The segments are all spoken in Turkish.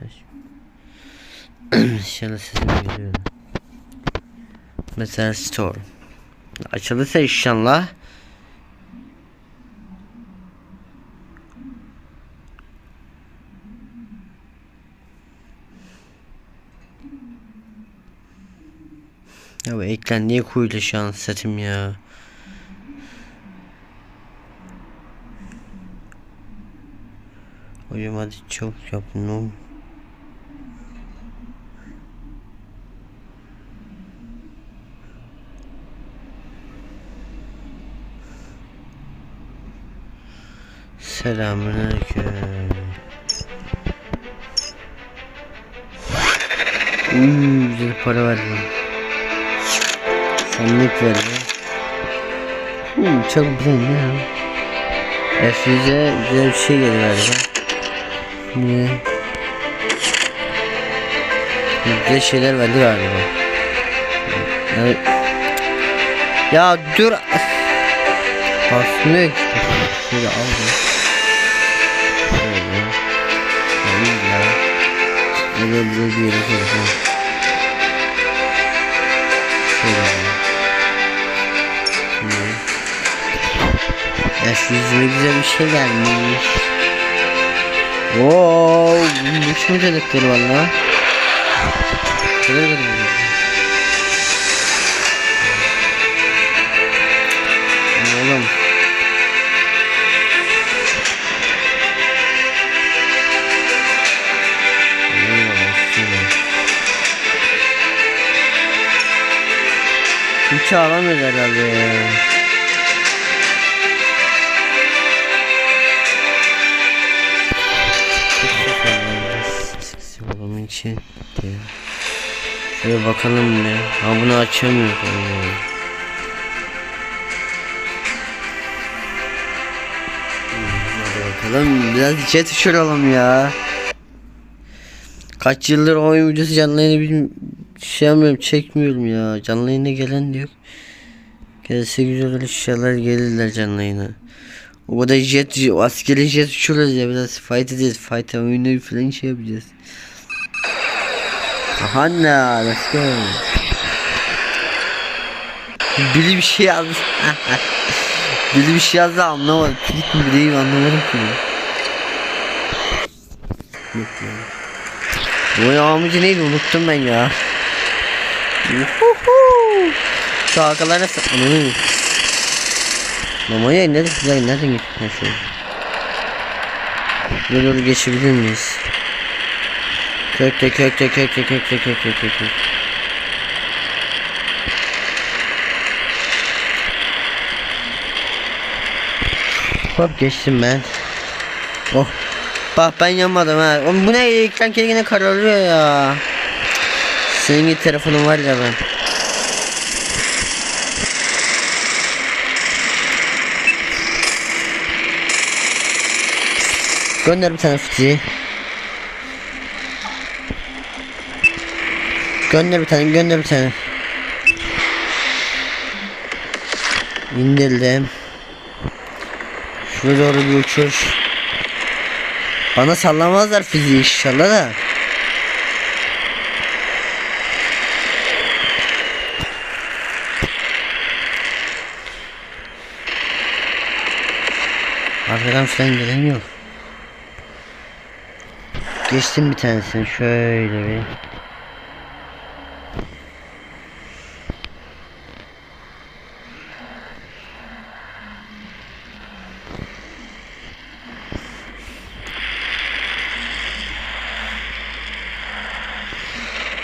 mesaj. İnşallah sesim geliyor. Mesela store. Açılırsa inşallah. Ya bu ekran niye kuyuyla şu an satayım ya. Hocam hadi çok yapın Selamünaleyküm. Uuu güzel para verdi. Sandık verdi. Hmm, çok güzel ya. F100'e güzel bir şey geldi galiba. Ne? Güzel şeyler verdi galiba. Ya, ya dur. Basmıyor ki. Şöyle al. Böyle böyle bir yere koyalım. Şöyle. ya. Şu yüzüme güzel bir şey gelmiş. Oo, bu mu dedikleri valla. Şöyle dedim. Oğlum. Hiç ağlamıyor herhalde ya. Babamın için. Şöyle bakalım ne. Ha bunu açamıyoruz. Allah. Hmm, Hadi bakalım biraz jet uçuralım ya. Kaç yıldır oyun videosu canlı yayını. Şey yapmıyorum çekmiyorum ya. Canlı yayına gelen diyor. Gelse güzel inşallah gelirler canlı yayına. O kadar jet, askeri jet uçuyoruz ya biraz fight edeceğiz. Fight oyunu falan şey yapacağız. Aha ne let's go. Biri bir şey yazdı. Biri bir şey yazdı anlamadım. Kilit mi bileyim anlamadım ki. Yok ya. Bu yağmacı neydi unuttum ben ya. Yuhuhu. Şu arkalarına ananı. Mamaya nereden güzel nereden gittin ha şöyle. Böyle doğru geçebilir miyiz? Kökte kökte kökte kökte kökte kökte. Hop geçtim ben. Oh. Bak ben yanmadım ha. Oğlum bu ne ekran kendine kararıyor ya. Senin telefonun var ya ben. Gönder bir tane fıtığı. Gönder bir tane, gönder bir tane. İndirdim. Şuraya doğru bir uçuş. Bana sallamazlar fiziği inşallah da. Arkadan falan gelen yok. Geçtim bir tanesini şöyle bir.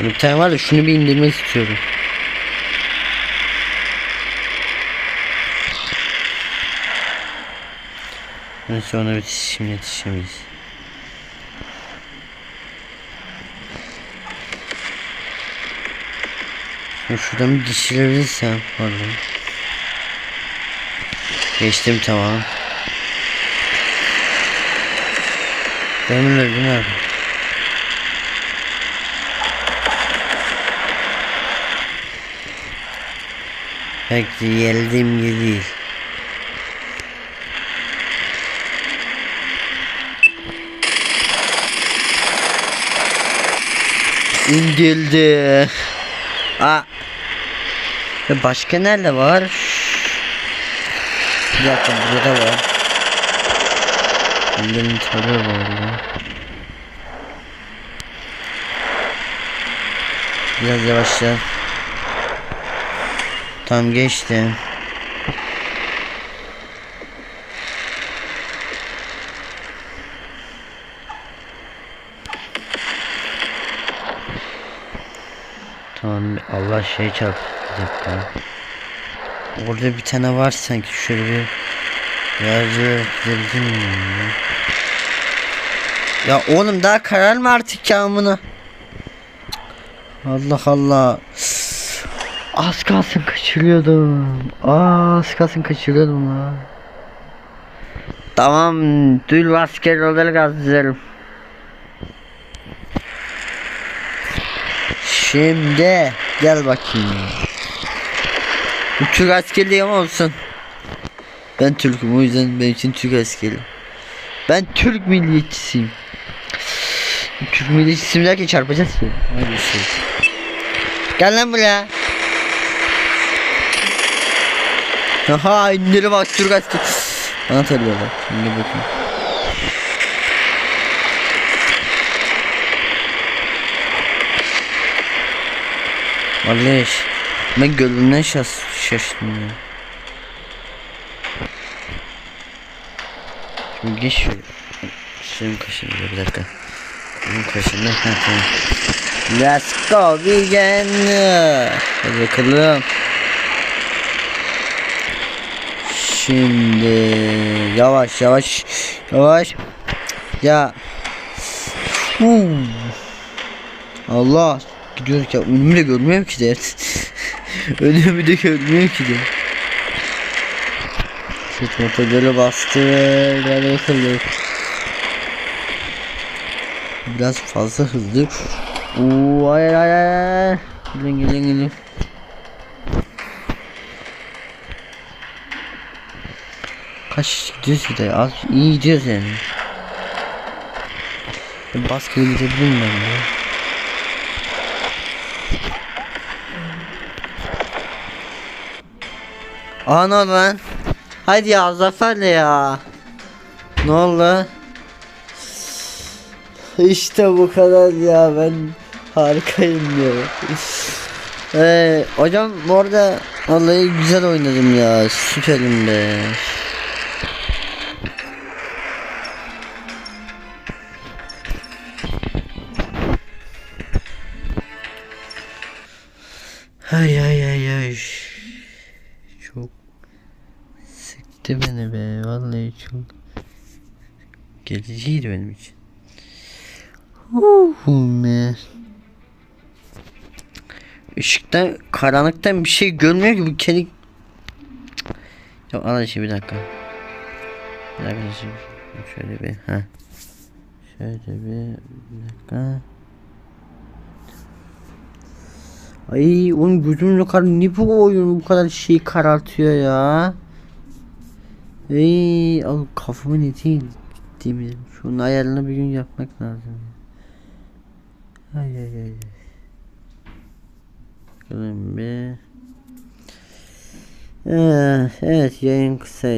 Bir tane var da şunu bir indirmek istiyorum. Neyse ona yetişim yetişemeyiz. Şuradan bir geçirebilirsem pardon. Geçtim tamam. Demirler bu nerede? Belki geldiğim gibi değil. İndildi. Aa. Başka nerede var? Bir burada var. Benim tabi var. Biraz yavaşla. Tam geçtim. Tamam Allah şey çarp. Bir. Orada bir tane var sanki şöyle bir Yarıcı gidebilir miyim ya? Oğlum daha karar mı artık ya amına? Allah Allah. Az kalsın kaçırıyordum. Aa, az kalsın kaçırıyordum la. Tamam, dül asker olarak hazırım. Şimdi gel bakayım. Bu Türk askerliği ama olsun. Ben Türk'üm o yüzden benim için Türk askeri. Ben Türk milliyetçisiyim. Türk milliyetçisiyim derken çarpacağız şey. Gel lan buraya. Aha indir bak Türk askeri. Bana tarıyorlar. Şimdi bakın. Vallahi ben gönlümden şaş şaştım ya. Şimdi geç şöyle. Suyum kaşındı bir dakika. Benim kaşındı. Let's go vegan. Hadi bakalım. Şimdi yavaş yavaş yavaş. Ya. Huu. Allah gidiyoruz ya önümü de görmüyorum ki de. önümü de görmüyorum ki de. Süt motorları bastı bakalım. Biraz fazla hızlı. Oo ay ay ay. Gelin gelin. Kaç gidiyoruz ki de az iyi gidiyoruz yani. Baskıya gidebilirim ben de. Oldu lan? Hadi ya zaferle ya. Ne oldu? İşte bu kadar ya ben harikayım diyor. Ee, hocam bu arada vallahi güzel oynadım ya süperim be. Ay ay ay ay. Çok sıktı beni be vallahi çok geliciydi benim için. Uh, be. Işıktan karanlıktan bir şey görmüyor ki bu kedi. Ya ana şey bir dakika. Bir dakika şimdi şöyle bir ha. Şöyle bir, bir dakika. Ay onun gözümün kadar ne bu oyun bu kadar şey karartıyor ya. Ey al kafamı ne değil. Mi? Şunun ayarını bir gün yapmak lazım. Ay ay ay. Bakalım bir. Ee, evet yayın kısaydı.